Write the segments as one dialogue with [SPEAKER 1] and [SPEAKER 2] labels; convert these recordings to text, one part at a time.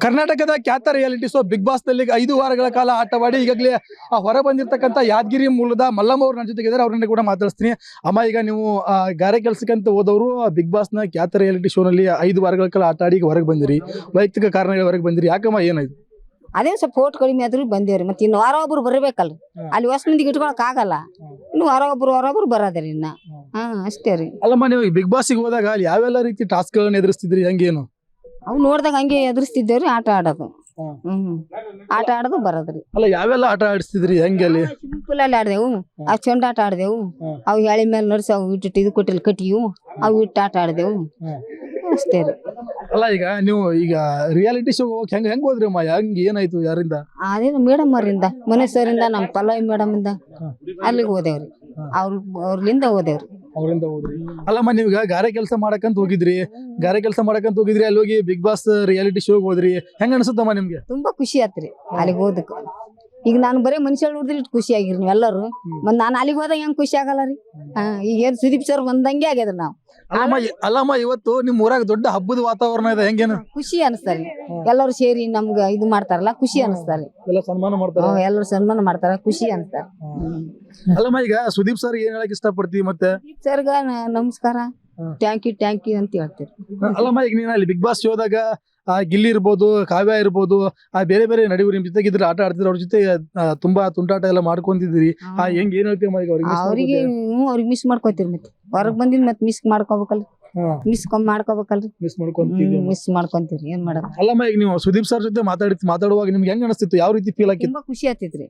[SPEAKER 1] ಕರ್ನಾಟಕದ ಖ್ಯಾತ reality show Bigg ಬಾಸ್ನಲ್ಲಿ ಐದು ವಾರಗಳ ಕಾಲ ಆಟವಾಡಿ ಈಗಾಗಲೇ ಆ ಹೊರ ಬಂದಿರತಕ್ಕಂತ ಯಾದಗಿರಿ ಮೂಲದ ಮಲ್ಲಮ್ಮ ಅವ್ರ ನನ್ನ ಜೊತೆಗಿದ್ದಾರೆ ಅವ್ರನ್ನ ಕೂಡ ಮಾತಾಡಿಸ್ತೀನಿ. ಅಮ್ಮ ಈಗ ನೀವು ಗಾರೆ ಕೆಲ್ಸಕ್ಕಂತ ಹೋದವರು ಬಿಗ್ ಬಾಸ್ನ ಖ್ಯಾತ ರಿಯಾಲಿಟಿ ಶೋ ನಲ್ಲಿ ಐದು ವಾರಗಳ ಕಾಲ ಆಟ ಆಡಿ ಹೊರಗೆ ಬಂದಿರಿ. ವೈಯಕ್ತಿಕ ಕಾರಣಗಳ ಹೊರಗೆ ಬಂದಿರಿ. ಯಾಕಮ್ಮ ಏನಾಯ್ತು
[SPEAKER 2] ಅದೇ ಸ್ವಲ್ಪ ಓಟ್ ಕಡಿಮೆ ಆದ್ರೂ ಬಂದೇವ್ರಿ ಮತ್ತೆ ಇನ್ನು ವಾರ ಒಬ್ರು
[SPEAKER 1] ಬರಬೇಕಲ್ಲ
[SPEAKER 2] ಅಲ್ಲಿ ಹೊಸ ಮಂದಿಗೆ ಇಟ್ಕೊಳಕ್ ಆಗಲ್ಲ. ಇನ್ನು ವಾರ ಒಬ್ರು ವಾರ ಒಬ್ರು ಬರೋದ್ರಿ ಇನ್ನ. ಹಾ. ಅಷ್ಟೇ ರೀ.
[SPEAKER 1] ಅಲ್ಲಮ್ಮ ನೀವು ಬಿಗ್ ಬಾಸ್ ಹೋದಾಗ ಅಲ್ಲಿ ಯಾವೆಲ್ಲ ರೀತಿ ಟಾಸ್ಕ್ ಗಳನ್ನ ಎದುರಿಸ್ತಿದ್ರಿ? ಹೆಂಗೇನು?
[SPEAKER 2] ಅವು ನೋಡ್ದಾಗ ಹಂಗೆ ಎದುರಿಸ್ತಿದ್ದೇವ್ರಿ ಆಟ ಆಡೋದು.
[SPEAKER 1] ಹ್ಮ್.
[SPEAKER 2] ಆಟ ಆಡೋದು ಬರೋದ್ರಿ
[SPEAKER 1] ಅಲ್ಲ ಯಾವೆಲ್ಲ ಆಟ ಆಡಿಸ್ತಿದ್ರಿ ಹೆಂಗೆ ಅಲ್ಲಿ?
[SPEAKER 2] ಸಿಂಪಲ್ ಅಲ್ಲಿ ಆಡ್ದೆವು. ಆ ಚೊಂಡಾಟ ಆಡ್ದೆವು.
[SPEAKER 1] ಹ್ಮ್.
[SPEAKER 2] ಅವು ಎಳೆ ಮೇಲೆ ನಡ್ಸಿ ಅವು ಇಟ್ಟು ಇದು ಕೊಟ್ಟಿಲ್ಲ ಕಟ್ಟಿಯು ಅವು ಇಟ್ಟು ಆಟ ಆಡ್ದೆವು. ಅಷ್ಟೇ ರೀ.
[SPEAKER 1] ಅಲ್ಲ ಈಗ ನೀವು ಈಗ ರಿಯಾಲಿಟಿ ಶೋ ಹೋಗಿ ಹೆಂಗ್ ಹೆಂಗ್ ಹೋದ್ರಿ ಅಮ್ಮ? ಹೆಂಗ್ ಏನಾಯ್ತು ಯಾರಿಂದ?
[SPEAKER 2] ಅದೇನು ಮೇಡಮ್ ಅವರಿಂದ ಮನೆ ಸರಿಂದ ನಮ್ಮ ಪಲ್ಲವಿ ಮೇಡಮ್ ಇಂದ. ಅಲ್ಲಿಗೆ ಹೋದೇವ್ರಿ. ಅವ್ರ ಅವ್ರಲಿಂದ ಹೋದೇವ್ರಿ.
[SPEAKER 1] ಅವರಿಂದ ಹೋದ್ರಿ ಅಲ್ಲಮ್ಮ ನೀವ್ ಈಗ ಗಾರೆ ಕೆಲಸ ಮಾಡಕಂತ ಹೋಗಿದ್ರಿ. ಗಾರೆ ಕೆಲಸ ಮಾಡಕಂತ ಹೋಗಿದ್ರಿ ಅಲ್ಲಿ ಹೋಗಿ ಬಿಗ್ ಬಾಸ್ ರಿಯಾಲಿಟಿ ಶೋಗೆ ಹೋದ್ರಿ. ಹೆಂಗ ಅನ್ಸುತ್ತಮ್ಮ ನಿಮ್ಗೆ?
[SPEAKER 2] ತುಂಬಾ ಖುಷಿ ಆತ್ರಿ ಅಲ್ಲಿಗೆ ಹೋದಕ್ಕೆ. ಈಗ ನಾನು ಬರೀ ಮನುಷ್ಯ ನೋಡಿದ್ರೆ ಖುಷಿಯಾಗಿರಿ ನೀವು ಎಲ್ಲರೂ. ಮತ್ ನಾನು ಅಲ್ಲಿಗೆ ಹೋದಾಗ ಹೆಂಗ್ ಖುಷಿ ಆಗಲ್ಲ ರೀ? ಹಾ ಈಗ ಏನ್ ಸುದೀಪ್ ಸರ್ ಬಂದಂಗೆ ಆಗ್ಯದ ನಾವು.
[SPEAKER 1] ಅಲ್ಲಮ್ಮ ಇ- ಅಲ್ಲಮ್ಮ ಇವತ್ತು ನಿಮ್ ಊರಾಗ ದೊಡ್ಡ ಹಬ್ಬದ ವಾತಾವರಣ ಇದೆ ಹೆಂಗೇನು?
[SPEAKER 2] ಖುಷಿ ಅನಿಸ್ತಾರೆ ಎಲ್ಲರೂ ಸೇರಿ ನಮ್ಗ ಇದು ಮಾಡ್ತಾರಲ್ಲ ಖುಷಿ ಅನಿಸ್ತಾರೆ
[SPEAKER 1] ಎಲ್ಲ ಸನ್ಮಾನ ಮಾಡ್ತಾರ?
[SPEAKER 2] ಎಲ್ಲರೂ ಸನ್ಮಾನ ಮಾಡ್ತಾರ ಖುಷಿ ಅನಿಸ್ತಾರೆ
[SPEAKER 1] ಅಲ್ಲಮ್ಮ ಈಗ ಸುದೀಪ್ ಸರ್ ಏನ್ ಹೇಳಕ್ ಇಷ್ಟಪಡ್ತೀವಿ ಮತ್ತೆ?
[SPEAKER 2] ಸರ್ಗ ನಮಸ್ಕಾರ.
[SPEAKER 1] ಹ್ಮ್.
[SPEAKER 2] ಥ್ಯಾಂಕ್ ಯು ಥ್ಯಾಂಕ್ ಯು ಅಂತ ಹೇಳ್ತೀರಿ.
[SPEAKER 1] ಅಲ್ಲಮ್ಮ ಈಗ ನೀನ್ ಅಲ್ಲಿ ಬಿಗ್ ಬಾಸ್ ಶೋದಾಗ ಆ ಗಿಲ್ಲಿ ಇರ್ಬೋದು ಕಾವ್ಯ ಇರ್ಬೋದು ಆ ಬೇರೆ ಬೇರೆ ನಡೆಯುವ ನಿಮ್ ಜೊತೆಗೆ ಇದ್ರೆ ಆಟ ಆಡ್ತಿದ್ರು ಅವ್ರ ಜೊತೆ ಆ, ತುಂಬಾ ತುಂಟಾಟ ಎಲ್ಲ ಮಾಡ್ಕೊಂತಿದ್ರಿ ಆ ಹೆಂಗ್ ಏನ್ ಹೇಳ್ತೀವಿ ಅವ್ರಿಗೆ
[SPEAKER 2] ಅವ್ರಿಗೆ
[SPEAKER 1] ಮಾಡ್ಕೊತೀಯ?
[SPEAKER 2] ಅವ್ರಿಗೆ ಮಿಸ್ ಮಾಡ್ಕೊತೀರಿ ಮತ್ತೆ. ಹೊರಗ್ ಬಂದಿದ್ ಮತ್ತೆ ಮಿಸ್ ಮಾಡ್ಕೋಬೇಕಲ್ರಿ
[SPEAKER 1] ಹಾ,
[SPEAKER 2] ಮಿಸ್ ಮಾಡ್ಕೋಬೇಕಲ್ರಿ?
[SPEAKER 1] ಮಿಸ್ ಮಾಡ್ಕೊಂತೀವಿ
[SPEAKER 2] ಮಿಸ್ ಮಾಡ್ಕೊಂತೀರಿ ಏನ್ ಮಾಡೋದು?
[SPEAKER 1] ಅಲ್ಲಮ್ಮ ಈಗ ನೀವು ಸುದೀಪ್ ಸರ್ ಜೊತೆ ಮಾತಾಡಿ ಮಾತಾಡುವಾಗ ನಿಮ್ಗೆ ಹೆಂಗ್ ಅನಿಸ್ತಿತ್ತು? ಯಾವ ರೀತಿ ಫೀಲ್ ಆಗಿ
[SPEAKER 2] ತುಂಬಾ ಖುಷಿ ಆಗ್ತಿತ್ರಿ.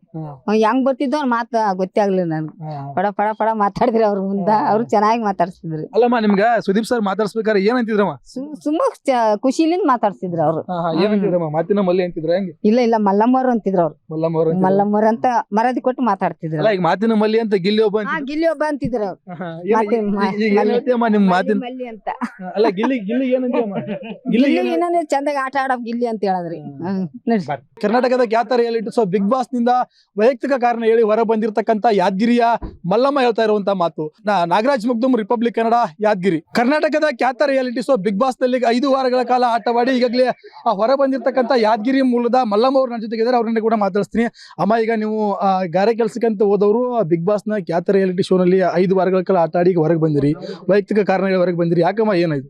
[SPEAKER 2] ಹೆಂಗ್ ಬರ್ತಿದ್ದೋ ಅವ್ನ್ ಮಾತ ಗೊತ್ತೇ ಆಗ್ಲಿಲ್ಲ ನನ್ಗೆ ಪಡ ಪಡ ಪಡ ಮಾತಾಡಿದ್ರಿ ಅವ್ರ ಮುಂದ ಅವ್ರು ಚೆನ್ನಾಗಿ ಮಾತಾಡ್ಸಿದ್ರಿ.
[SPEAKER 1] ಅಲ್ಲಮ್ಮ ನಿಮ್ಗ ಸುದೀಪ್ ಸರ್ ಮಾತಾಡ್ಸ್ಬೇಕಾದ್ರೆ ಏನ್ ಅಂತಿದ್ರಮ್ಮ?
[SPEAKER 2] ಸು- ತುಂಬಾ ಚ- ಖುಷಿಲಿಂದ ಮಾತಾಡ್ಸಿದ್ರು ಅವ್ರು.
[SPEAKER 1] ಏನ್ ಅಂತಿದ್ರಮ್ಮ? ಮಾತಿನ ಮಲ್ಲಿ ಅಂತಿದ್ರ ಹೆಂಗ್?
[SPEAKER 2] ಇಲ್ಲ ಇಲ್ಲ ಮಲ್ಲಮ್ಮರು ಅಂತಿದ್ರು ಅವ್ರು.
[SPEAKER 1] ಮಲ್ಲಮ್ಮ ಅವ್ರು ಅಂತಿದ್ರು.
[SPEAKER 2] ಮಲ್ಲಮ್ಮರು ಅಂತ ಮರದಿ ಕೊಟ್ಟು ಮಾತಾಡ್ತಿದ್ರು
[SPEAKER 1] ಅಲ್ಲ ಈಗ ಮಾತಿನ ಮಲ್ಲಿ ಅಂತ ಗಿಲ್ಲಿ ಒಬ್ಬ
[SPEAKER 2] ಹಾ
[SPEAKER 1] ಅಂತಿದ್ರು.
[SPEAKER 2] ಗಿಲ್ಲಿ ಒಬ್ಬ ಅಂತಿದ್ರು ಅವ್ರು.
[SPEAKER 1] ಹಾ, ಏನ್-
[SPEAKER 2] ಮಾತಿನ ಮ-
[SPEAKER 1] ಈಗ ಏನ್
[SPEAKER 2] ಮಲ್ಲಿ-
[SPEAKER 1] ಹೇಳ್ತೀಯಮ್ಮ ನಿಮ್ ಮಾತಿನ
[SPEAKER 2] ಮಲ್ಲಿ ಅಂತ.
[SPEAKER 1] ಅಲ್ಲ ಗಿಲ್ಲಿ ಗಿಲ್ಲಿ ಗಿಲ್ಲಿ
[SPEAKER 2] ಗಿಲ್ಲಿ
[SPEAKER 1] ಏನ್-
[SPEAKER 2] ಇನ್ನೊಂದು ಚಂದಾಗಿ ಆಟ ಆಡೋ ಗಿಲ್ಲಿ ಅಂತ ಹೇಳಿದ್ರಿ. ಹ್ಮ್. ನಡ್ರಿ.
[SPEAKER 1] ಕರ್ನಾಟಕದ ಖ್ಯಾತ ರಿಯಾಲಿಟಿ ಶೋ ಬಿಗ್ ಬಾಸ್ನಿಂದ ವೈಯಕ್ತಿಕ ಕಾರಣ ಹೇಳಿ ಹೊರ ಬಂದಿರತಕ್ಕಂತ ಯಾದಗಿರಿಯ ಮಲ್ಲಮ್ಮ ಹೇಳ್ತಾ ಇರುವಂತ ಮಾತು. ನಾ- ನಾಗರಾಜ್ ಮುಗ್ದಮ್ ರಿಪಬ್ಲಿಕ್ ಕನ್ನಡ ಯಾದಗಿರಿ. ಕರ್ನಾಟಕದ ಖ್ಯಾತ ರಿಯಾಲಿಟಿ ಶೋ ಬಿಗ್ ಬಾಸ್ನಲ್ಲಿ ಐದು ವಾರಗಳ ಕಾಲ ಆಟವಾಡಿ ಈಗಾಗಲೇ ಆ ಹೊರ ಬಂದಿರತಕ್ಕಂತ ಯಾದಗಿರಿ ಮೂಲದ ಮಲ್ಲಮ್ಮ ಅವರು ನನ್ನ ಜೊತೆಗಿದ್ದಾರೆ. ಅವ್ರನ್ನ ಕೂಡ ಮಾತಾಡಿಸ್ತೀನಿ. ಅಮ್ಮ ಈಗ ನೀವು ಆ, ಗಾರೆ ಕೆಲ್ಸಕ್ಕಂತ ಹೋದವರು ಬಿಗ್ ಬಾಸ್ನ ಖ್ಯಾತ ರಿಯಾಲಿಟಿ ಶೋ ನಲ್ಲಿ ಐದು ವಾರಗಳ ಕಾಲ ಆಟ ಆಡಿ ಈಗ ಹೊರಗೆ ಬಂದಿರಿ. ವೈಯಕ್ತಿಕ ಕಾರಣಗಳ ಹೊರಗೆ ಬಂದಿರಿ. ಯಾಕಮ್ಮ ಏನಾಯ್ತು?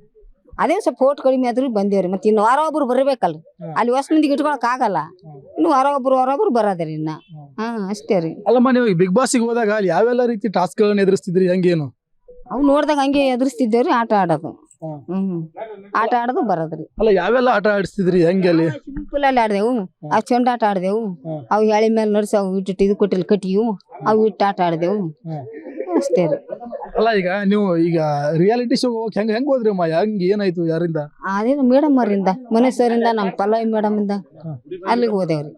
[SPEAKER 2] ಅದೇ ಸ್ವಲ್ಪ ಫೋಟ್ ಕಡಿಮೆ ಆದ್ರೂ ಬಂದೇವ್ರಿ. ಮತ್ತೆ ಇನ್ನು ವಾರ ಒಬ್ರು ಬರಬೇಕಲ್ರಿ ಅಲ್ಲಿ ಹೊಸ ಮಂದಿಗೆ ಇಟ್ಕೊಳಕ್ ಆಗಲ್ಲ. ಇನ್ನು ವಾರ ಒಬ್ರು ವಾರ ಒಬ್ರು ಬರೋದ್ರಿ ಇನ್ನ. ಹಾ. ಅಷ್ಟೇ ರೀ.
[SPEAKER 1] ಅಲ್ಲಮ್ಮ ನೀವು ಬಿಗ್ ಬಾಸ್ ಹೋದಾಗ ಅಲ್ಲಿ ಯಾವೆಲ್ಲ ರೀತಿ ಟಾಸ್ಕ್ ಗಳನ್ನ ಎದುರಿಸ್ತಿದ್ರಿ? ಹಂಗೇನು?
[SPEAKER 2] ಅವ್ ನೋಡ್ದಾಗ ಹಂಗೆ ಎದುರಿಸ್ತಿದ್ದೇವ್ರಿ ಆಟ ಆಡೋದು.
[SPEAKER 1] ಹ್ಮ್.
[SPEAKER 2] ಆಟ ಆಡೋದು ಬರೋದ್ರಿ.
[SPEAKER 1] ಅಲ್ಲ ಯಾವೆಲ್ಲ ಆಟ ಆಡಿಸ್ತಿದ್ರಿ? ಹಂಗೆ ಅಲ್ಲಿ?
[SPEAKER 2] ಸಿಂಪಲ್ ಅಲ್ಲಿ ಆಡ್ದೆವು. ಆ ಚೊಂಡಾಟ ಆಡ್ದೆವು.
[SPEAKER 1] ಅವ್
[SPEAKER 2] ಅವು ಎಳೆ ಮೇಲೆ ನಡ್ಸಿ ಅವು ಇಟ್ಟು ಇದು ಕೊಟ್ಟಿಲ್ಲ ಕಟ್ಟಿವು ಅವು ಇಟ್ಟು ಆಟ ಆಡ್ದೆವು. ಅಷ್ಟೇ ರೀ.
[SPEAKER 1] ಅಲ್ಲ ಈಗ ನೀವು ಈಗ ರಿಯಾಲಿಟಿ ಶೋ ಹೋಗಕ್ ಹೆಂಗ್ ಹೆಂಗ್ ಹೋದ್ರಿ ಅಮ್ಮ? ಹೆಂಗ್ ಏನಾಯ್ತು ಯಾರಿಂದ?
[SPEAKER 2] ಅದೇನು ಮೇಡಮ್ ಅವರಿಂದ ಮನೆ ಸರಿಂದ ನಮ್ಮ ಪಲ್ಲವಿ ಮೇಡಮ್ ಇಂದ. ಅಲ್ಲಿಗೆ ಹೋದೇವ್ರಿ.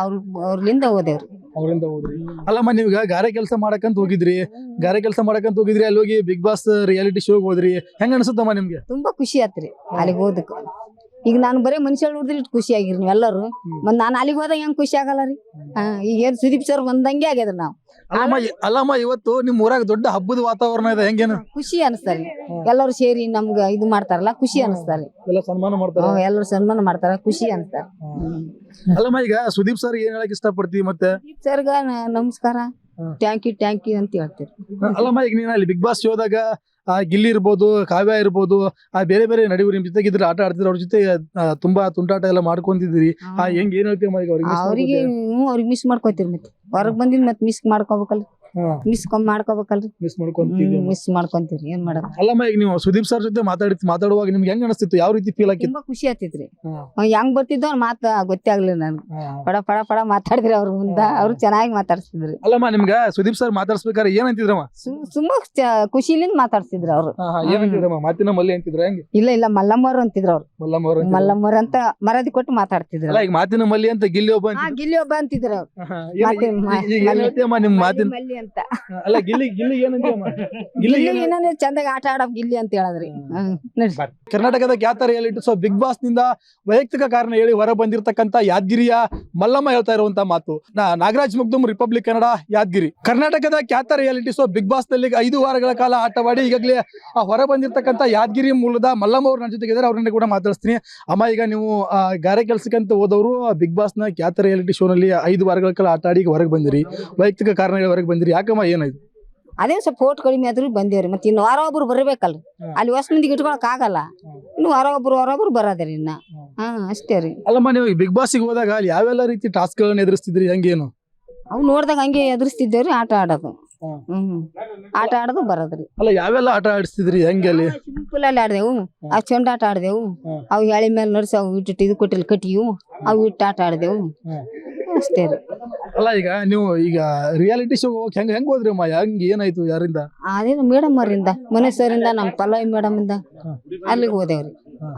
[SPEAKER 2] ಅವ್ರ ಅವ್ರಲಿಂದ ಹೋದೇವ್ರಿ.
[SPEAKER 1] ಅವರಿಂದ ಹೋದ್ರಿ. ಅಲ್ಲಮ್ಮ ನೀವು ಈಗ ಗಾರೆ ಕೆಲಸ ಮಾಡಕಂತ ಹೋಗಿದ್ರಿ. ಗಾರೆ ಕೆಲಸ ಮಾಡಕಂತ ಹೋಗಿದ್ರಿ ಅಲ್ಲಿ ಹೋಗಿ ಬಿಗ್ ಬಾಸ್ ರಿಯಾಲಿಟಿ ಶೋಗ್ ಹೋದ್ರಿ. ಹೆಂಗ್ ಅನ್ಸುತ್ತಮ್ಮ ನಿಮ್ಗೆ?
[SPEAKER 2] ತುಂಬಾ ಖುಷಿ ಆತ್ರಿ ಅಲ್ಲಿಗೆ ಹೋದಕ್ಕೆ. ಈಗ ನಾನು ಬರೀ ಮನುಷ್ಯ ನೋಡಿದ್ರೆ ಇಷ್ಟು ಖುಷಿ ಆಗಿರಿ ನೀವೆಲ್ಲರೂ
[SPEAKER 1] ಹ್ಮ್.
[SPEAKER 2] ಮತ್ ನಾನು ಅಲ್ಲಿಗೆ ಹೋದಾಗ ಹೆಂಗ್ ಖುಷಿ ಆಗಲ್ಲ ರೀ? ಈಗ ಏನ್ ಸುದೀಪ್ ಸರ್ ಬಂದಂಗೆ ಆಗ್ಯದ ನಾವು.
[SPEAKER 1] ಅಲ್ಲಮ್ಮ ಇವತ್ತು ನಿಮ್ ಊರಾಗ ದೊಡ್ಡ ಹಬ್ಬದ ವಾತಾವರಣ ಇದೆ ಹೆಂಗೇನು?
[SPEAKER 2] ಖುಷಿ ಅನಿಸ್ತಾರೆ ಎಲ್ಲರೂ ಸೇರಿ ನಮ್ಗ ಇದು ಮಾಡ್ತಾರಲ್ಲ ಖುಷಿ ಅನಿಸ್ತಾರೆ
[SPEAKER 1] ಎಲ್ಲ ಸನ್ಮಾನ ಮಾಡ್ತಾರೆ?
[SPEAKER 2] ಎಲ್ಲರೂ ಸನ್ಮಾನ ಮಾಡ್ತಾರ ಖುಷಿ ಅನಿಸ್ತಾರೆ
[SPEAKER 1] ಅಲ್ಲಮ್ಮ ಈಗ ಸುದೀಪ್ ಸರ್ ಏನ್ ಹೇಳಕ್ ಇಷ್ಟಪಡ್ತೀವಿ ಮತ್ತೆ?
[SPEAKER 2] ಸರ್ಗ ನಮಸ್ಕಾರ. ಥ್ಯಾಂಕ್ ಯು ಥ್ಯಾಂಕ್ ಯು ಅಂತ ಹೇಳ್ತೀರಿ
[SPEAKER 1] ಅಲ್ಲಮ್ಮ ಈಗ ನೀನ್ ಅಲ್ಲಿ ಬಿಗ್ ಬಾಸ್ ಶೋದಾಗ ಆ ಗಿಲ್ಲಿ ಇರ್ಬೋದು ಕಾವ್ಯ ಇರ್ಬೋದು ಆ ಬೇರೆ ಬೇರೆ ನಡೆಯುವ ನಿಮ್ ಜೊತೆಗೆ ಇದ್ರ ಆಟ ಆಡ್ತಿದ್ರು ಅವ್ರ ಜೊತೆ ತುಂಬಾ ತುಂಟಾಟ ಎಲ್ಲ ಮಾಡ್ಕೊಂತಿದ್ರಿ ಆ ಹೆಂಗ್ ಏನ್ ಹೇಳ್ತೀವಿ ಅವ್ರಿಗೆ
[SPEAKER 2] ಅವ್ರಿಗೆ ಮಿಸ್ ಮಾಡ್ಕೋತೀರಿ ಮತ್ತೆ. ಹೊರಗ್ ಬಂದಿದ್ ಮತ್ತೆ ಮಿಸ್ ಮಾಡ್ಕೋಬೇಕಲ್ರಿ
[SPEAKER 1] ಹಾ,
[SPEAKER 2] ಮಿಸ್ ಮಾಡ್ಕೋಬೇಕಲ್ರಿ?
[SPEAKER 1] ಮಿಸ್ ಮಾಡ್ಕೊಂತೀವಿ.
[SPEAKER 2] ಮಿಸ್ ಮಾಡ್ಕೊಂತೀರಿ ಏನ್ ಮಾಡೋದು?
[SPEAKER 1] ಅಲ್ಲಮ್ಮ ಈಗ ನೀವು ಸುದೀಪ್ ಸರ್ ಜೊತೆ ಮಾತಾಡಿ ಮಾತಾಡುವಾಗ ನಿಮ್ಗೆ ಹೆಂಗ್ ಅನಿಸ್ತಿತ್ತು? ಯಾವ ರೀತಿ ಫೀಲ್ ಆಗಿತ್ತು?
[SPEAKER 2] ತುಂಬಾ ಖುಷಿ ಆಗ್ತಿತ್ರಿ. ಹಂಗ ಹೆಂಗ್ ಬರ್ತಿದ್ದೋ ಮಾತ ಗೊತ್ತೇ ಆಗ್ಲಿಲ್ಲ ನನ್ಗೆ. ಪಡ ಪಡ ಪಡ ಮಾತಾಡಿದ್ರಿ ಅವ್ರ ಮುಂದ. ಅವ್ರು ಚೆನ್ನಾಗಿ ಮಾತಾಡ್ಸಿದ್ರಿ.
[SPEAKER 1] ಅಲ್ಲಮ್ಮ ನಿಮ್ಗ ಸುದೀಪ್ ಸರ್ ಮಾತಾಡ್ಸ್ಬೇಕಾದ್ರೆ ಏನ್ ಅಂತಿದ್ರಮ್ಮ
[SPEAKER 2] ತುಂಬಾ ಖುಷಿಲಿಂದ ಮಾತಾಡ್ಸಿದ್ರು ಅವ್ರು.
[SPEAKER 1] ಏನ್ ಅಂತಿದ್ರಮ್ಮ ಮಾತಿನ ಮಲ್ಲಿ ಅಂತಿದ್ರ ಹೆಂಗೆ?
[SPEAKER 2] ಇಲ್ಲ ಇಲ್ಲ ಮಲ್ಲಮ್ಮರು ಅಂತಿದ್ರು ಅವ್ರು.
[SPEAKER 1] ಮಲ್ಲಮ್ಮರ್
[SPEAKER 2] ಮಲ್ಲಮ್ಮರು ಅಂತ ಮರದಿ ಕೊಟ್ಟು ಮಾತಾಡ್ತಿದ್ರು.
[SPEAKER 1] ಅಲ್ಲ ಈಗ ಮಾತಿನ ಮಲ್ಲಿ ಅಂತ ಗಿಲ್ಲಿ ಒಬ್ಬ.
[SPEAKER 2] ಗಿಲ್ಲಿ ಒಬ್ಬ ಅಂತಿದ್ರು ಅವ್ರು. ಮಾತಿನ ಮಲ್ಲಿ ಅಂತ. ಅಂತ.
[SPEAKER 1] ಅಲ್ಲ ಗಿಲ್ಲಿ ಗಿಲ್ಲಿ ಗಿಲ್ಲಿ
[SPEAKER 2] ಗಿಲ್ಲಿ
[SPEAKER 1] ಏನು-
[SPEAKER 2] ಇನ್ನೊಂದು ಚಂದಾಗ ಆಟ ಆಡೋ ಗಿಲ್ಲಿ ಅಂತ ಹೇಳಿದ್ರಿ.
[SPEAKER 1] ಕರ್ನಾಟಕದ ಖ್ಯಾತ ರಿಯಾಲಿಟಿ ಸೊ ಬಿಗ್ ಬಾಸ್ನಿಂದ ವೈಯಕ್ತಿಕ ಕಾರಣ ಹೇಳಿ ಹೊರ ಬಂದಿರತಕ್ಕಂತ ಯಾದಗಿರಿಯ ಮಲ್ಲಮ್ಮ ಹೇಳ್ತಾ ಇರುವಂತ ಮಾತು. ನಾ- ನಾಗರಾಜ್ ಮುಗ್ದುಮ್ ರಿಪಬ್ಲಿಕ್ ಕನ್ನಡ ಯಾದಗಿರಿ. ಕರ್ನಾಟಕದ ಖ್ಯಾತ ರಿಯಾಲಿಟಿ ಸೊ ಬಿಗ್ ಬಾಸ್ನಲ್ಲಿ ಐದು ವಾರಗಳ ಕಾಲ ಆಟವಾಡಿ ಈಗಾಗಲೇ ಆ ಹೊರ ಬಂದಿರತಕ್ಕಂತ ಯಾದಗಿರಿ ಮೂಲದ ಮಲ್ಲಮ್ಮ ಅವ್ರ ನನ್ನ ಜೊತೆಗಿದ್ದಾರೆ. ಅವ್ರನ್ನ ಕೂಡ ಮಾತಾಡಿಸ್ತೀನಿ. ಅಮ್ಮ ಈಗ ನೀವು ಗಾರೆ ಕೆಲ್ಸಕ್ಕಂತ ಹೋದವರು ಬಿಗ್ ಬಾಸ್ನ ಖ್ಯಾತ ರಿಯಾಲಿಟಿ ಶೋ ನಲ್ಲಿ ಐದು ವಾರಗಳ ಕಾಲ ಆಟ ಆಡಿ ಹೊರಗೆ ಬಂದಿರಿ. ವೈಯಕ್ತಿಕ ಕಾರಣಗಳ ಹೊರಗೆ ಬಂದಿರಿ. ಯಾಕಮ್ಮ ಏನಾಯ್ತು
[SPEAKER 2] ಅದೇ ಸ್ವಲ್ಪ ಫೋಟ್ ಕಡಿಮೆ ಆದ್ರೂ ಬಂದೇವ್ರಿ ಮತ್ತೆ ಇನ್ನು ವಾರ ಒಬ್ರು ಬರ್ಬೇಕಲ್ರಿ ಅಲ್ಲಿ ಹೊಸ ಮಂದಿಗೆ ಇಟ್ಕೊಳಕ್ ಆಗಲ್ಲ. ಇನ್ನು ವಾರ ಒಬ್ರು ವಾರ ಒಬ್ರು ಬರೋದ್ರಿ ಇನ್ನ. ಹಾ. ಅಷ್ಟೇ ರೀ.
[SPEAKER 1] ಅಲ್ಲಮ್ಮ ನೀವು ಬಿಗ್ ಬಾಸ್ಗೆ ಹೋದಾಗ ಅಲ್ಲಿ ಯಾವೆಲ್ಲ ರೀತಿ ಟಾಸ್ಕ್ ಗಳನ್ನ ಎದುರಿಸ್ತಿದ್ರಿ ಹಂಗೇನು?
[SPEAKER 2] ಅವ್ ನೋಡ್ದಾಗ ಹಂಗೆ ಎದುರಿಸ್ತಿದ್ದೇವ್ರಿ ಆಟ ಆಡೋದು.
[SPEAKER 1] ಹ್ಮ್.
[SPEAKER 2] ಆಟ ಆಡೋದು ಬರೋದ್ರಿ
[SPEAKER 1] ಅಲ್ಲ ಯಾವೆಲ್ಲ ಆಟ ಆಡಿಸ್ತಿದ್ರಿ ಹಂಗೆ ಅಲ್ಲಿ?
[SPEAKER 2] ಸಿಂಪಲ್ ಅಲ್ಲಿ ಆಡ್ದೆವು. ಅವ್ ಚೆಂಡ ಆಟ ಆಡ್ದೆವು. ಅವ್ ಹೇಳಿ ಎಳೆ ಮೇಲೆ ನಡ್ಸಿ ಅವು ಇಟ್ಟು ಇದು ಕೊಟ್ಟಿಲ್ ಕಟ್ಟಿಯು. ಅವು ಇಟ್ಟು ಆಟ ಆಡ್ದೆವು. ಅಷ್ಟೇ ರೀ.
[SPEAKER 1] ಅಲ್ಲ ಈಗ ನೀವು ಈಗ ರಿಯಾಲಿಟಿ ಶೋ ಹೋಗಕ್ಕೆ ಹೆಂಗ್ ಹೆಂಗ್ ಹೋದ್ರಿ ಅಮ್ಮ ಹೆಂಗ್ ಏನಾಯ್ತು ಯಾರಿಂದ?
[SPEAKER 2] ಅದೇನು ಮೇಡಮ್ ಅವರಿಂದ ಮನೇಶ್ವರಿಂದ ನಮ್ಮ ಪಲ್ಲವಿ ಮೇಡಮ್ ಇಂದ. ಅಲ್ಲಿಗೆ ಹೋದೇವ್ರಿ.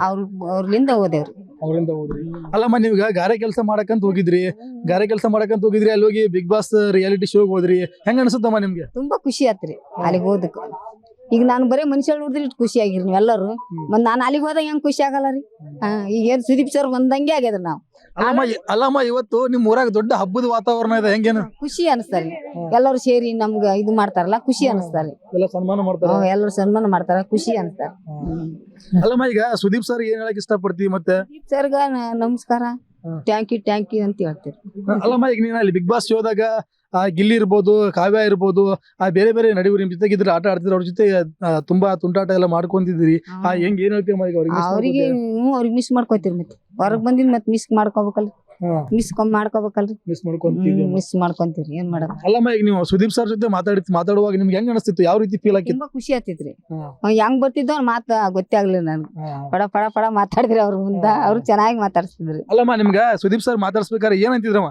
[SPEAKER 2] ಅವ್ರ ಅವ್ರಿಂದ ಹೋದೇವ್ರಿ.
[SPEAKER 1] ಅವರಿಂದ ಹೋದ್ರಿ. ಅಲ್ಲಮ್ಮ ನೀವೀಗ ಗಾರೆ ಕೆಲಸ ಮಾಡಕಂತ ಹೋಗಿದ್ರಿ. ಗಾರೆ ಕೆಲಸ ಮಾಡಕಂತ ಹೋಗಿದ್ರಿ ಅಲ್ಲಿ ಹೋಗಿ ಬಿಗ್ ಬಾಸ್ ರಿಯಾಲಿಟಿ ಶೋಗ್ ಹೋದ್ರಿ. ಹೆಂಗ್ ಅನ್ಸುತ್ತಮ್ಮ ನಿಮ್ಗೆ?
[SPEAKER 2] ತುಂಬಾ ಖುಷಿ ಆತ್ರಿ ಅಲ್ಲಿಗೆ ಹೋದಕ್ಕೆ. ಈಗ ನಾನು ಬರೀ ಮನುಷ್ಯ ನೋಡಿದ್ರೆ ಇಷ್ಟು ಖುಷಿ ಆಗಿರಿ ನೀವು ಎಲ್ಲರೂ. ಮತ್ ನಾನು ಅಲ್ಲಿಗೆ ಹೋದಾಗ ಹೆಂಗ್ ಖುಷಿ ಆಗಲ್ಲ ರೀ? ಹಾ ಈಗ ಏನ್ ಸುದೀಪ್ ಸರ್ ಬಂದಂಗೆ ಆಗ್ಯದ ನಾವು.
[SPEAKER 1] ಅಲ್ಲಮ್ಮ ಇ- ಅಲ್ಲಮ್ಮ ಇವತ್ತು ನಿಮ್ ಊರಾಗ ದೊಡ್ಡ ಹಬ್ಬದ ವಾತಾವರಣ ಇದೆ ಹೆಂಗೆ
[SPEAKER 2] ಖುಷಿ ಅನಿಸ್ತಾರೆ. ಎಲ್ಲರೂ ಸೇರಿ ನಮ್ಗ ಇದು ಮಾಡ್ತಾರಲ್ಲ ಖುಷಿ ಅನಿಸ್ತಾರೆ.
[SPEAKER 1] ಎಲ್ಲ ಸನ್ಮಾನ ಮಾಡ್ತಾರ?
[SPEAKER 2] ಎಲ್ಲರೂ ಸನ್ಮಾನ ಮಾಡ್ತಾರ ಖುಷಿ ಅನಿಸ್ತಾರೆ.
[SPEAKER 1] ಅಲ್ಲಮ್ಮ ಈಗ ಸುದೀಪ್ ಸರ್ ಏನ್ ಹೇಳಕ್ ಇಷ್ಟಪಡ್ತೀವಿ ಮತ್ತೆ?
[SPEAKER 2] ಸರ್ಗ ನಮಸ್ಕಾರ.
[SPEAKER 1] ಹ್ಮ್.
[SPEAKER 2] ಟ್ಯಾಂಕ್ ಯು ಟ್ಯಾಂಕ್ ಯು ಅಂತ ಹೇಳ್ತೀರಿ.
[SPEAKER 1] ಅಲ್ಲಮ್ಮ ಈಗ ನೀನ್ ಅಲ್ಲಿ ಬಿಗ್ ಬಾಸ್ ಶೋದಾಗ ಆ ಗಿಲ್ಲಿ ಇರ್ಬೋದು ಕಾವ್ಯ ಇರ್ಬೋದು ಆ ಬೇರೆ ಬೇರೆ ನಡೆಯುವ ನಿಮ್ ಜೊತೆಗಿದ್ರೆ ಆಟ ಆಡ್ತಿದ್ರು ಅವ್ರ ಜೊತೆ ಆ, ತುಂಬಾ ತುಂಟಾಟ ಎಲ್ಲ ಮಾಡ್ಕೊಂತಿದ್ರಿ ಆ ಹೆಂಗ್ ಏನ್ ಹೇಳ್ತೀವಿ ಅವ್ರಿಗೆ
[SPEAKER 2] ಅವ್ರಿಗೆ ಮಿಸ್ ಮಾಡ್ಕೋತೀರಿ ಮತ್ತೆ. ಹೊರಗ್ ಬಂದಿದ್ ಮತ್ ಮಿಸ್
[SPEAKER 1] ಮಾಡ್ಕೋಬೇಕಲ್ಲ.
[SPEAKER 2] ಮಿಸ್ ಕಮ್ಮಿ ಮಾಡ್ಕೋಬೇಕಲ್ರಿ?
[SPEAKER 1] ಮಿಸ್ ಮಾಡ್ಕೊಂತೀವಿ.
[SPEAKER 2] ಮಿಸ್ ಮಾಡ್ಕೊಂತೀರಿ. ಏನ್ ಮಾಡೋದು
[SPEAKER 1] ಅಲ್ಲಮ್ಮ ಈಗ ನೀವು ಸುದೀಪ್ ಸರ್ ಜೊತೆ ಮಾತಾಡಿ ಮಾತಾಡುವಾಗ ನಿಮ್ಗೆ ಹೆಂಗ್ ಅನಿಸ್ತಿತ್ತು? ಯಾವ ರೀತಿ ಫೀಲ್ ಆಗಿ
[SPEAKER 2] ತುಂಬಾ ಖುಷಿ ಆಗ್ತಿತ್ರಿ. ಹೆಂಗ್ ಬರ್ತಿದ್ದೋ ಅವ್ರ ಮಾತ ಗೊತ್ತಾಗ್ಲಿಲ್ಲ ನನ್ಗೆ. ಪಡ ಪಡ ಪಡ ಮಾತಾಡಿದ್ರಿ ಅವ್ರ ಮುಂದ ಅವ್ರು ಚೆನ್ನಾಗಿ ಮಾತಾಡ್ಸಿದ್ರಿ.
[SPEAKER 1] ಅಲ್ಲಮ್ಮ ನಿಮ್ಗ ಸುದೀಪ್ ಸರ್ ಮಾತಾಡ್ಸ್ಬೇಕಾದ್ರೆ ಏನ್ ಅಂತಿದ್ರಮ್ಮ?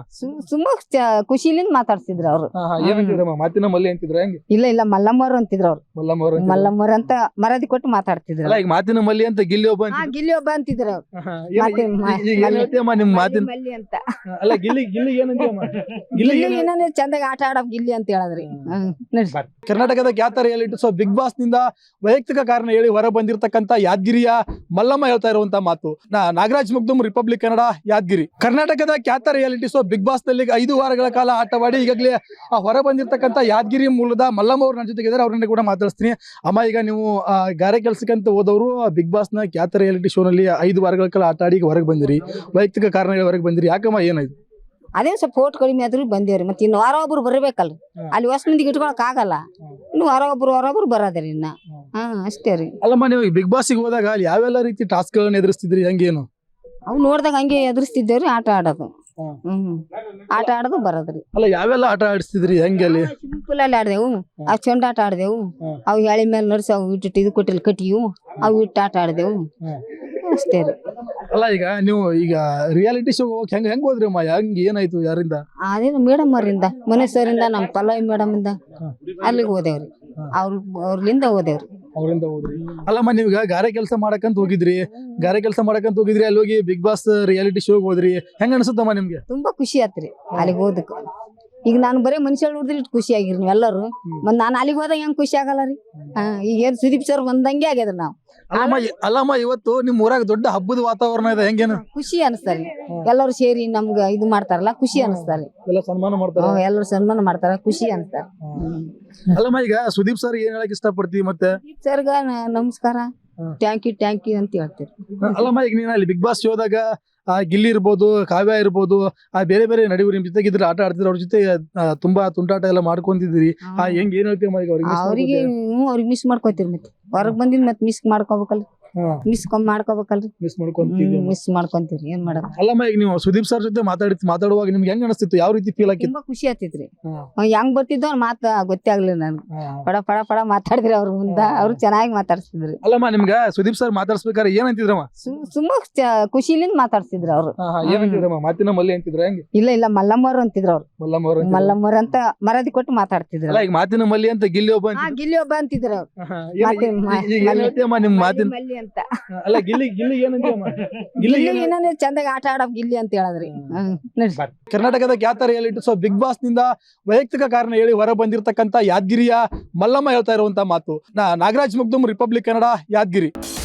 [SPEAKER 2] ಚ- ಖುಷಿಲಿಂದ ಮಾತಾಡ್ಸಿದ್ರು ಅವ್ರು.
[SPEAKER 1] ಏನ್ ಅಂತಿದ್ರಮ್ಮ? ಮಾತಿನ ಮಲ್ಲಿ ಅಂತಿದ್ರ ಹೆಂಗೆ?
[SPEAKER 2] ಇಲ್ಲ ಇಲ್ಲ ಮಲ್ಲಮ್ಮರ್ ಅಂತಿದ್ರು ಅವ್ರು.
[SPEAKER 1] ಮಲ್ಲಮ್ಮರು
[SPEAKER 2] ಮಲ್ಲಮ್ಮರು ಅಂತ ಮರದಿ ಕೊಟ್ಟು ಮಾತಾಡ್ತಿದ್ರು
[SPEAKER 1] ಅಲ್ಲ ಈಗ ಮಾತಿನ ಮಲ್ಲಿ ಅಂತ ಗಿಲ್ಲಿ ಒಬ್ಬ.
[SPEAKER 2] ಗಿಲ್ಲಿ ಒಬ್ಬ ಅಂತಿದ್ರು ಅವ್ರು. ಮಾತಿನ ಮಲ್ಲಿ ಅಂತ.
[SPEAKER 1] ಅಲ್ಲ ಗಿಲ್ಲಿ ಗಿಲ್ಲಿ ಏನಂತೀಯಮ್ಮ ಗಿಲ್ಲಿ
[SPEAKER 2] ಗಿಲ್ಲಿ
[SPEAKER 1] ಏನ್-
[SPEAKER 2] ಇನ್ನೊಂದು ಚಂದಾಗ ಆಟ ಆಡೋ ಗಿಲ್ಲಿ ಅಂತ ಹೇಳಿದ್ರಿ. ಹ್ಮ್. ನಡ್ರಿ.
[SPEAKER 1] ಕರ್ನಾಟಕದ ಖ್ಯಾತ ರಿಯಾಲಿಟಿ ಸೊ ಬಿಗ್ ಬಾಸ್ನಿಂದ ವೈಯಕ್ತಿಕ ಕಾರಣ ಹೇಳಿ ಹೊರ ಬಂದಿರತಕ್ಕಂತ ಯಾದಗಿರಿಯ ಮಲ್ಲಮ್ಮ ಹೇಳ್ತಾ ಇರುವಂತ ಮಾತು. ನಾ- ನಾಗರಾಜ್ ಮುಗ್ದುಮ್ ರಿಪಬ್ಲಿಕ್ ಕನ್ನಡ ಯಾದಗಿರಿ. ಕರ್ನಾಟಕದ ಖ್ಯಾತ ರಿಯಾಲಿಟಿ ಸೊ ಬಿಗ್ ಬಾಸ್ನಲ್ಲಿ ಐದು ವಾರಗಳ ಕಾಲ ಆಟವಾಡಿ ಈಗಾಗಲೇ ಆ ಹೊರ ಬಂದಿರತಕ್ಕಂತ ಯಾದಗಿರಿ ಮೂಲದ ಮಲ್ಲಮ್ಮ ಅವ್ರ ನನ್ನ ಜೊತೆಗಿದ್ದಾರೆ. ಅವ್ರನ್ನ ಕೂಡ ಮಾತಾಡಿಸ್ತೀನಿ. ಅಮ್ಮ ಈಗ ನೀವು ಆ, ಗಾರೆ ಕೆಲ್ಸಕ್ಕಂತ ಹೋದವರು ಬಿಗ್ ಬಾಸ್ನ ಖ್ಯಾತ ರಿಯಾಲಿಟಿ ಶೋ ನಲ್ಲಿ ಐದು ವಾರಗಳ ಕಾಲ ಆಟ ಆಡಿ ಈಗ ಹೊರಗೆ ಬಂದಿರಿ. ವೈಯಕ್ತಿಕ ಕಾರಣ ಹೊರಗೆ ಬಂದಿರಿ. ಯಾಕಮ್ಮ ಏನಾಯ್ತು?
[SPEAKER 2] ಅದೇ ಸ್ವಲ್ಪ ಓಟ್ ಕಡಿಮೆ ಆದ್ರೂ ಬಂದೇವ್ರಿ. ಮತ್ತೆ ಇನ್ನು ವಾರ ಒಬ್ರು ಬರಬೇಕಲ್ರಿ ಅಲ್ಲಿ ಹೊಸ ಮಂದಿಗೆ ಇಟ್ಕೊಳಕ್ ಆಗಲ್ಲ. ಇನ್ನು ವಾರ ಒಬ್ರು ವಾರ ಒಬ್ರು ಬರೋದ್ರಿ ಇನ್ನ. ಹಾ. ಅಷ್ಟೇ ರೀ.
[SPEAKER 1] ಅಲ್ಲಮ್ಮ ನೀವು ಬಿಗ್ ಬಾಸ್ಗೆ ಹೋದಾಗ ಅಲ್ಲಿ ಯಾವೆಲ್ಲ ರೀತಿ ಟಾಸ್ಕ್ ಗಳನ್ನ ಎದುರಿಸ್ತಿದ್ರಿ? ಹಂಗೇನು?
[SPEAKER 2] ಅವ್ ನೋಡ್ದಾಗ ಹಂಗೆ ಎದುರಿಸ್ತಿದ್ದೇವ್ರಿ ಆಟ ಆಡೋದು.
[SPEAKER 1] ಹ್ಮ್.
[SPEAKER 2] ಆಟ ಆಡೋದು ಬರೋದ್ರಿ
[SPEAKER 1] ಅಲ್ಲ ಯಾವೆಲ್ಲ ಆಟ ಆಡಿಸ್ತಿದ್ರಿ? ಹೆಂಗೆ ಅಲ್ಲಿ?
[SPEAKER 2] ಸಿಂಪಲ್ ಅಲ್ಲಿ ಆಡ್ದೆವು. ಅವ್ ಚೊಂಡ ಆಟ ಆಡ್ದೆವು. ಅವ್ ಎಳೆ ಮೇಲೆ ನಡ್ಸಿ ಅವು ಇಟ್ಟು ಇದು ಕೊಟ್ಟಿಲ್ಲ ಕಟ್ಟಿಯು ಅವು ಇಟ್ಟು ಆಟ ಆಡ್ದೆವು. ಅಷ್ಟೇ ರೀ.
[SPEAKER 1] ಅಲ್ಲ ಈಗ ನೀವು ಈಗ ರಿಯಾಲಿಟಿ ಶೋ ಹೋಗಕ್ ಹೆಂಗ್ ಹೆಂಗ್ ಹೋದ್ರಿ ಅಮ್ಮ? ಹೆಂಗ್ ಏನಾಯ್ತು ಯಾರಿಂದ?
[SPEAKER 2] ಅದೇನು ಮೇಡಮ್ ಅವರಿಂದ ಸರಿಂದ ನಮ್ಮ ಪಲ್ಲವಿ ಮೇಡಮ್ ಇಂದ. ಅಲ್ಲಿಗೆ ಹೋದೇವ್ರಿ. ಅವ್ರ ಅವ್ರಲಿಂದ ಹೋದೇವ್ರಿ.
[SPEAKER 1] ಅವರಿಂದ ಹೋದ್ರಿ. ಅಲ್ಲಮ್ಮ ನೀವೀಗ ಗಾರೆ ಕೆಲಸ ಮಾಡಕಂತ ಹೋಗಿದ್ರಿ. ಗಾರೆ ಕೆಲಸ ಮಾಡಕಂತ ಹೋಗಿದ್ರಿ ಅಲ್ಲಿ ಹೋಗಿ ಬಿಗ್ ಬಾಸ್ ರಿಯಾಲಿಟಿ ಶೋಗ್ ಹೋದ್ರಿ. ಹೆಂಗ ಅನ್ಸುತ್ತಮ್ಮ ನಿಮ್ಗೆ?
[SPEAKER 2] ತುಂಬಾ ಖುಷಿ ಆತ್ರಿ ಅಲ್ಲಿಗೆ ಹೋದಕ್ಕೆ ಈಗ ನಾನು ಬರೀ ಮನುಷ್ಯ ನೋಡಿದ್ರೆ ಇಷ್ಟು ಖುಷಿ ಆಗಿರಿ ನೀವು ಎಲ್ಲರೂ. ಮತ್ ನಾನು ಅಲ್ಲಿಗೆ ಹೋದಾಗ ಹೆಂಗ್ ಖುಷಿ ಆಗಲ್ಲ ರೀ? ಹಾ ಈಗ ಏನ್ ಸುದೀಪ್ ಸರ್ ಬಂದಂಗೆ ಆಗ್ಯದ ನಾವು.
[SPEAKER 1] ಅಲ್ಲಮ್ಮ ಇ- ಅಲ್ಲಮ್ಮ ಇವತ್ತು ನಿಮ್ ಊರಾಗ ದೊಡ್ಡ ಹಬ್ಬದ ವಾತಾವರಣ ಇದೆ ಹೆಂಗೇನು?
[SPEAKER 2] ಖುಷಿ ಅನಿಸ್ತಾರೆ. ಎಲ್ಲರೂ ಸೇರಿ ನಮ್ಗ ಇದು ಮಾಡ್ತಾರಲ್ಲ ಖುಷಿ ಅನಿಸ್ತಾರೆ.
[SPEAKER 1] ಎಲ್ಲ ಸನ್ಮಾನ ಮಾಡ್ತಾರ?
[SPEAKER 2] ಎಲ್ಲರೂ ಸನ್ಮಾನ ಮಾಡ್ತಾರ ಖುಷಿ ಅನಿಸ್ತಾರ.
[SPEAKER 1] ಅಲ್ಲಮ್ಮ ಈಗ ಸುದೀಪ್ ಸರ್ ಏನ್ ಹೇಳಕ್ ಇಷ್ಟಪಡ್ತೀವಿ ಮತ್ತೆ?
[SPEAKER 2] ಸರ್ಗ ನಮಸ್ಕಾರ.
[SPEAKER 1] ಹ್ಮ್.
[SPEAKER 2] ಟ್ಯಾಂಕ್ ಯು ಟ್ಯಾಂಕ್ ಯು ಅಂತ ಹೇಳ್ತೀರಿ.
[SPEAKER 1] ಅಲ್ಲಮ್ಮ ಈಗ ನೀನ್ ಅಲ್ಲಿ ಬಿಗ್ ಬಾಸ್ ಶೋದಾಗ ಆ ಗಿಲ್ಲಿ ಇರ್ಬೋದು ಕಾವ್ಯ ಇರ್ಬೋದು ಆ ಬೇರೆ ಬೇರೆ ನಡುವರು ನಿಮ್ ಜೊತೆಗಿದ್ರೆ ಆಟ ಆಡ್ತಿದ್ರು ಅವ್ರ ಜೊತೆ ತುಂಬಾ ತುಂಟಾಟ ಎಲ್ಲ ಮಾಡ್ಕೊಂತಿದ್ರಿ ಆ ಹೆಂಗ್ ಏನ್ ಹೇಳ್ತೀವಿ ಅವ್ರಿಗೆ
[SPEAKER 2] ಅವ್ರಿಗೆ ಮಿಸ್ ಮಾಡ್ಕೋತೀರಿ ಮತ್ತೆ. ಹೊರಗ್ ಬಂದಿದ್ ಮತ್ತೆ ಮಿಸ್ ಮಾಡ್ಕೋಬೇಕಲ್ರಿ
[SPEAKER 1] ಹಾ,
[SPEAKER 2] ಮಿಸ್ ಕಮ್ಮಿ ಮಾಡ್ಕೋಬೇಕಲ್ರಿ?
[SPEAKER 1] ಮಿಸ್ ಮಾಡ್ಕೊಂತೀವಿ.
[SPEAKER 2] ಮಿಸ್ ಮಾಡ್ಕೊಂತೀರಿ. ಏನ್ ಮಾಡೋದು?
[SPEAKER 1] ಅಲ್ಲಮ್ಮ ಈಗ ನೀವು ಸುದೀಪ್ ಸರ್ ಜೊತೆ ಮಾತಾಡಿ ಮಾತಾಡುವಾಗ ನಿಮ್ಗೆ ಹೆಂಗ್ ಅನಿಸ್ತಿತ್ತು? ಯಾವ ರೀತಿ ಫೀಲ್ ಆಗಿ
[SPEAKER 2] ತುಂಬಾ ಖುಷಿ ಆಗ್ತಿತ್ರಿ.
[SPEAKER 1] ಹಾ.
[SPEAKER 2] ಹೆಂಗ್ ಬರ್ತಿದ್ದೋ ಅವ್ನ್ ಮಾತ ಗೊತ್ತೇ ಆಗ್ಲಿಲ್ಲ ನನ್ಗೆ. ಪಡ ಪಡ ಪಡ ಮಾತಾಡಿದ್ರಿ ಅವ್ರ ಮುಂದ ಅವ್ರು ಚೆನ್ನಾಗಿ ಮಾತಾಡ್ಸಿದ್ರಿ.
[SPEAKER 1] ಅಲ್ಲಮ್ಮ ನಿಮ್ಗ ಸುದೀಪ್ ಸರ್ ಮಾತಾಡ್ಸ್ಬೇಕಾದ್ರೆ ಏನ್ ಅಂತಿದ್ರಮ್ಮ?
[SPEAKER 2] ಸುಮ್ ಸುಮ್ಮ ಚ- ಖುಷಿಲಿಂದ ಮಾತಾಡ್ಸಿದ್ರು ಅವ್ರು.
[SPEAKER 1] ಏನ್ ಅಂತಿದ್ರಮ್ಮ? ಮಾತಿನ ಮಲ್ಲಿ ಅಂತಿದ್ರ ಹೆಂಗ್?
[SPEAKER 2] ಇಲ್ಲ ಇಲ್ಲ ಮಲ್ಲಮ್ಮರು ಅಂತಿದ್ರು ಅವ್ರು.
[SPEAKER 1] ಮಲ್ಲಮ್ಮರು ಅವ್ರು
[SPEAKER 2] ಅಂತ ಮರದಿ ಕೊಟ್ಟು ಮಾತಾಡ್ತಿದ್ರು
[SPEAKER 1] ಈಗ ಮಾತಿನ ಮಲ್ಲಿ ಅಂತ ಗಿಲ್ಲಿ ಒಬ್ಬ
[SPEAKER 2] ಗಿಲ್ಲಿ ಒಬ್ಬ ಅಂತಿದ್ರು ಅವ್ರು. ಮಾತಿನ ಮಲ್ಲಿ ಅಂತ.
[SPEAKER 1] ಅಲ್ಲ ಗಿಲ್ಲಿ ಗಿಲ್ಲಿ ಗಿಲ್ಲಿ
[SPEAKER 2] ಗಿಲ್ಲಿ
[SPEAKER 1] ಏನು-
[SPEAKER 2] ಇನ್ನೊಂದು ಚಂದಾಗ ಆಟ ಆಡೋ ಗಿಲ್ಲಿ ಅಂತ ಹೇಳದ್ರಿ. ಹ್ಮ್. ನಡ್ರಿ.
[SPEAKER 1] ಕರ್ನಾಟಕದ ಖ್ಯಾತ ರಿಯಾಲಿಟಿ ಸೊ ಬಿಗ್ ಬಾಸ್ನಿಂದ ವೈಯಕ್ತಿಕ ಕಾರಣ ಹೇಳಿ ಹೊರ ಬಂದಿರತಕ್ಕಂತ ಯಾದಗಿರಿಯ ಮಲ್ಲಮ್ಮ ಹೇಳ್ತಾ ಇರುವಂತ ಮಾತು. ನಾ ನಾಗರಾಜ್ ಮುಗ್ದುಮ್ ರಿಪಬ್ಲಿಕ್ ಕನ್ನಡ ಯಾದಗಿರಿ.